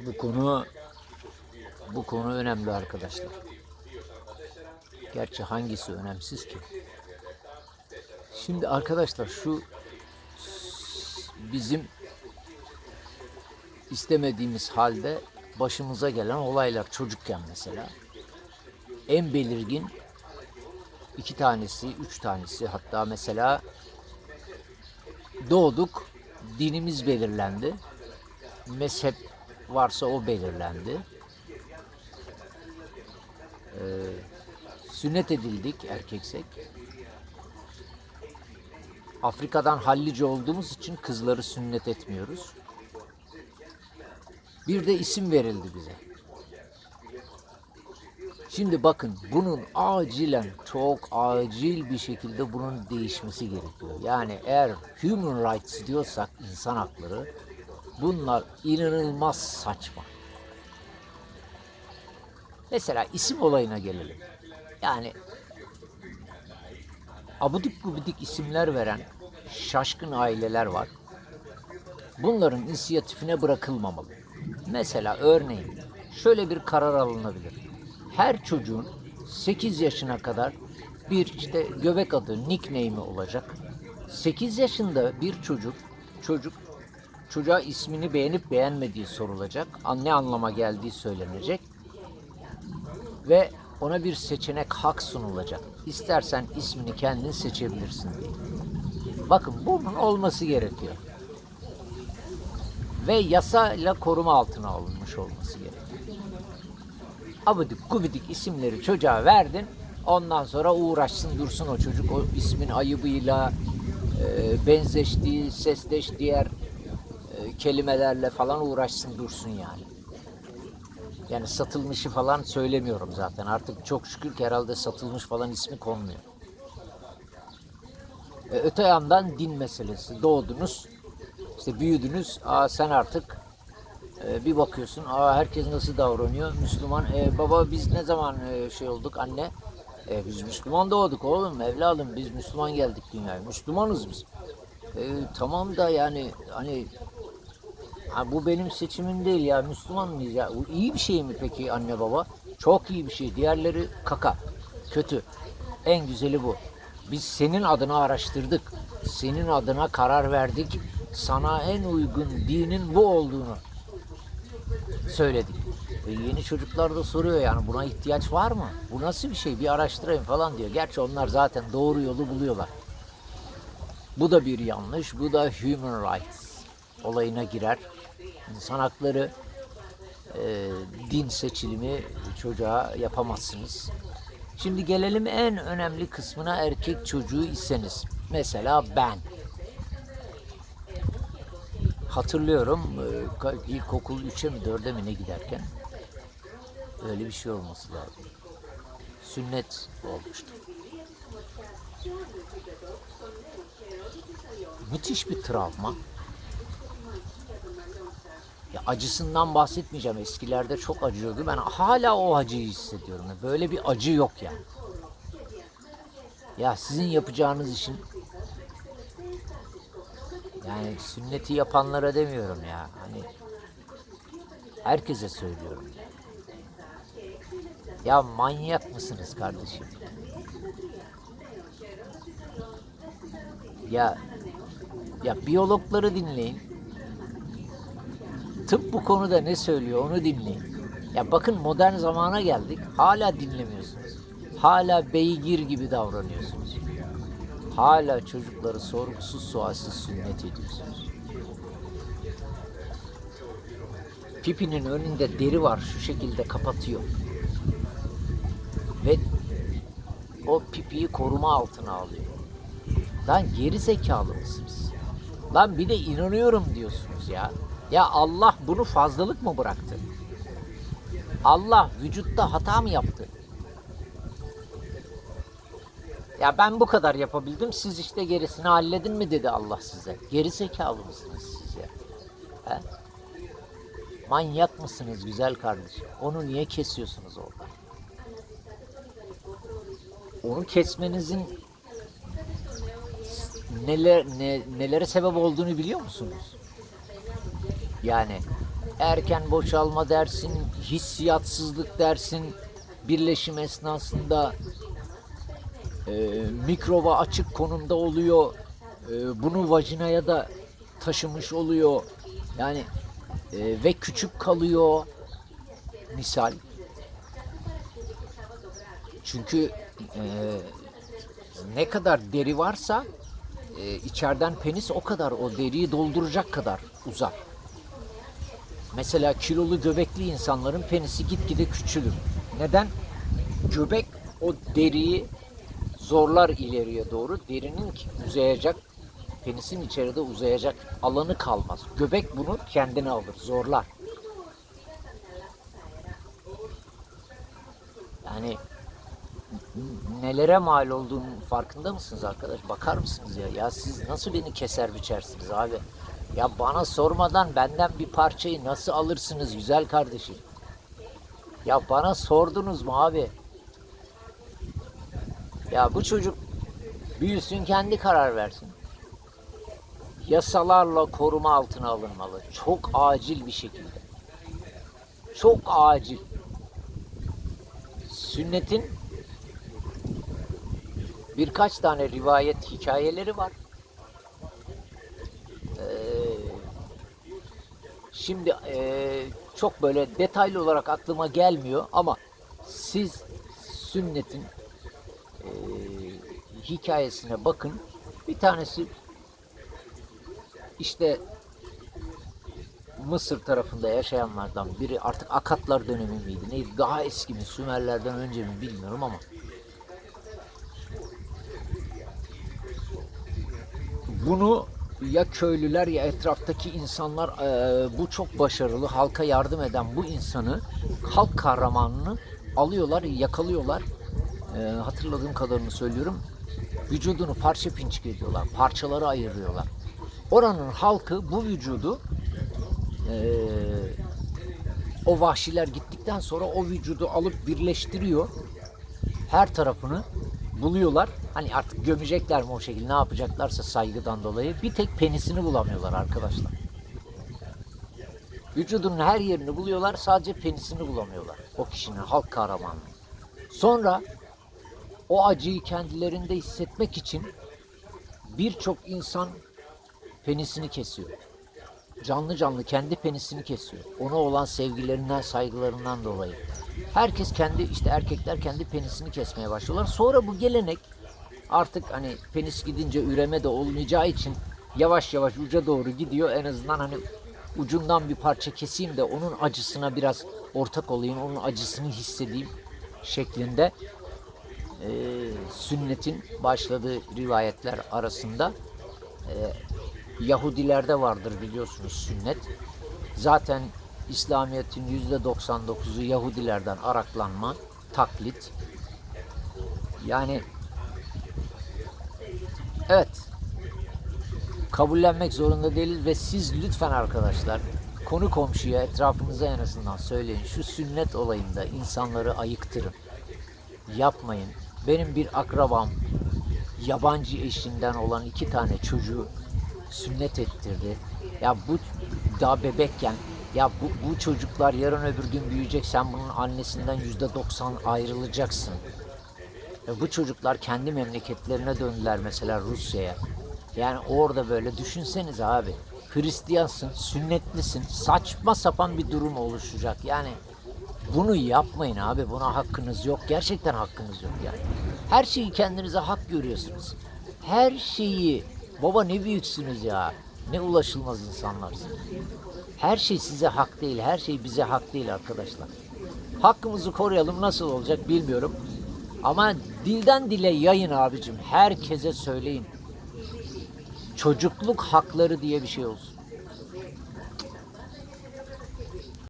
Bu konu bu konu önemli arkadaşlar. Gerçi hangisi önemsiz ki? Şimdi arkadaşlar şu bizim istemediğimiz halde başımıza gelen olaylar çocukken mesela en belirgin iki tanesi, üç tanesi hatta mesela doğduk, dinimiz belirlendi. Mezhep varsa o belirlendi. Ee, sünnet edildik erkeksek. Afrika'dan hallice olduğumuz için kızları sünnet etmiyoruz. Bir de isim verildi bize. Şimdi bakın bunun acilen çok acil bir şekilde bunun değişmesi gerekiyor. Yani eğer human rights diyorsak insan hakları bunlar inanılmaz saçma. Mesela isim olayına gelelim. Yani abudik gubidik isimler veren şaşkın aileler var. Bunların inisiyatifine bırakılmamalı. Mesela örneğin şöyle bir karar alınabilir. Her çocuğun 8 yaşına kadar bir işte göbek adı, nickname'i olacak. 8 yaşında bir çocuk, çocuk çocuğa ismini beğenip beğenmediği sorulacak. Ne anlama geldiği söylenecek. Ve ona bir seçenek hak sunulacak. İstersen ismini kendin seçebilirsin diye. Bakın bunun olması gerekiyor. Ve yasayla koruma altına alınmış olması gerekiyor. Abidik gubidik isimleri çocuğa verdin. Ondan sonra uğraşsın dursun o çocuk o ismin ayıbıyla e, benzeştiği, sesleş diğer kelimelerle falan uğraşsın dursun yani. Yani satılmışı falan söylemiyorum zaten. Artık çok şükür ki herhalde satılmış falan ismi konmuyor. E, öte yandan din meselesi. Doğdunuz, işte büyüdünüz. Aa, sen artık e, bir bakıyorsun. Aa, herkes nasıl davranıyor? Müslüman. E, baba biz ne zaman e, şey olduk anne? E, biz Müslüman doğduk oğlum evladım. Biz Müslüman geldik dünyaya. Müslümanız biz. E, tamam da yani hani Ha, bu benim seçimim değil ya. Müslüman mıyız ya? Bu iyi bir şey mi peki anne baba? Çok iyi bir şey. Diğerleri kaka. Kötü. En güzeli bu. Biz senin adına araştırdık. Senin adına karar verdik. Sana en uygun dinin bu olduğunu söyledik. E yeni çocuklar da soruyor yani buna ihtiyaç var mı? Bu nasıl bir şey? Bir araştırayım falan diyor. Gerçi onlar zaten doğru yolu buluyorlar. Bu da bir yanlış. Bu da human rights olayına girer. İnsan hakları e, din seçilimi çocuğa yapamazsınız. Şimdi gelelim en önemli kısmına erkek çocuğu iseniz. Mesela ben. Hatırlıyorum e, ilkokul 3'e mi 4'e mi ne giderken öyle bir şey olması lazım. Sünnet olmuştu. Müthiş bir travma. Ya acısından bahsetmeyeceğim. Eskilerde çok acıyordu. Ben hala o acıyı hissediyorum. Böyle bir acı yok yani. Ya sizin yapacağınız işin yani sünneti yapanlara demiyorum ya. Hani herkese söylüyorum. Ya manyak mısınız kardeşim? Ya ya biyologları dinleyin. Tıp bu konuda ne söylüyor onu dinleyin. Ya bakın modern zamana geldik. Hala dinlemiyorsunuz. Hala beygir gibi davranıyorsunuz. Hala çocukları sorgusuz sualsiz sünnet ediyorsunuz. Pipinin önünde deri var şu şekilde kapatıyor. Ve o pipiyi koruma altına alıyor. Lan geri zekalı mısınız? Lan bir de inanıyorum diyorsunuz ya. Ya Allah bunu fazlalık mı bıraktı? Allah vücutta hata mı yaptı? Ya ben bu kadar yapabildim. Siz işte gerisini halledin mi dedi Allah size. Geri zekalı mısınız siz ya? He? Manyak mısınız güzel kardeşim? Onu niye kesiyorsunuz orada? Onu kesmenizin neler ne, nelere sebep olduğunu biliyor musunuz? Yani erken boşalma dersin, hissiyatsızlık dersin, birleşim esnasında e, mikroba açık konumda oluyor. E, bunu vajinaya da taşımış oluyor. Yani e, ve küçük kalıyor. Misal. Çünkü e, ne kadar deri varsa e, içeriden penis o kadar o deriyi dolduracak kadar uzar. Mesela kilolu göbekli insanların penisi gitgide küçülür. Neden? Göbek o deriyi zorlar ileriye doğru. Derinin uzayacak, penisin içeride uzayacak alanı kalmaz. Göbek bunu kendine alır, zorlar. Yani nelere mal olduğunun farkında mısınız arkadaş? Bakar mısınız ya? Ya siz nasıl beni keser biçersiniz abi? Ya bana sormadan benden bir parçayı nasıl alırsınız güzel kardeşim? Ya bana sordunuz mu abi? Ya bu çocuk büyüsün kendi karar versin. Yasalarla koruma altına alınmalı. Çok acil bir şekilde. Çok acil. Sünnetin birkaç tane rivayet hikayeleri var. Şimdi ee, çok böyle detaylı olarak aklıma gelmiyor ama siz sünnetin ee, hikayesine bakın. Bir tanesi işte Mısır tarafında yaşayanlardan biri. Artık Akatlar dönemi miydi neydi? Daha eski mi Sümerlerden önce mi bilmiyorum ama. Bunu ya köylüler ya etraftaki insanlar eee, bu çok başarılı halka yardım eden bu insanı halk kahramanını alıyorlar yakalıyorlar. Eee, hatırladığım kadarını söylüyorum. Vücudunu parça pinçik ediyorlar parçalara ayırıyorlar. Oranın halkı bu vücudu eee, o vahşiler gittikten sonra o vücudu alıp birleştiriyor. Her tarafını buluyorlar. Hani artık gömecekler mi o şekilde ne yapacaklarsa saygıdan dolayı bir tek penisini bulamıyorlar arkadaşlar. Vücudunun her yerini buluyorlar sadece penisini bulamıyorlar. O kişinin halk kahramanı. Sonra o acıyı kendilerinde hissetmek için birçok insan penisini kesiyor. Canlı canlı kendi penisini kesiyor. Ona olan sevgilerinden, saygılarından dolayı. Herkes kendi işte erkekler kendi penisini kesmeye başlıyorlar. Sonra bu gelenek artık hani penis gidince üreme de olmayacağı için yavaş yavaş uca doğru gidiyor. En azından hani ucundan bir parça keseyim de onun acısına biraz ortak olayım, onun acısını hissedeyim şeklinde e, sünnetin başladığı rivayetler arasında e, Yahudilerde vardır biliyorsunuz sünnet. Zaten İslamiyet'in yüzde 99'u Yahudilerden araklanma, taklit. Yani evet kabullenmek zorunda değiliz ve siz lütfen arkadaşlar konu komşuya etrafınıza en azından söyleyin. Şu sünnet olayında insanları ayıktırın. Yapmayın. Benim bir akrabam yabancı eşinden olan iki tane çocuğu sünnet ettirdi. Ya bu daha bebekken ya bu, bu çocuklar yarın öbür gün büyüyecek sen bunun annesinden yüzde doksan ayrılacaksın. Ve bu çocuklar kendi memleketlerine döndüler mesela Rusya'ya. Yani orada böyle düşünseniz abi. Hristiyansın, sünnetlisin, saçma sapan bir durum oluşacak. Yani bunu yapmayın abi. Buna hakkınız yok. Gerçekten hakkınız yok yani. Her şeyi kendinize hak görüyorsunuz. Her şeyi baba ne büyüksünüz ya. Ne ulaşılmaz insanlarsınız. Her şey size hak değil. Her şey bize hak değil arkadaşlar. Hakkımızı koruyalım nasıl olacak bilmiyorum. Ama dilden dile yayın abicim. Herkese söyleyin. Çocukluk hakları diye bir şey olsun.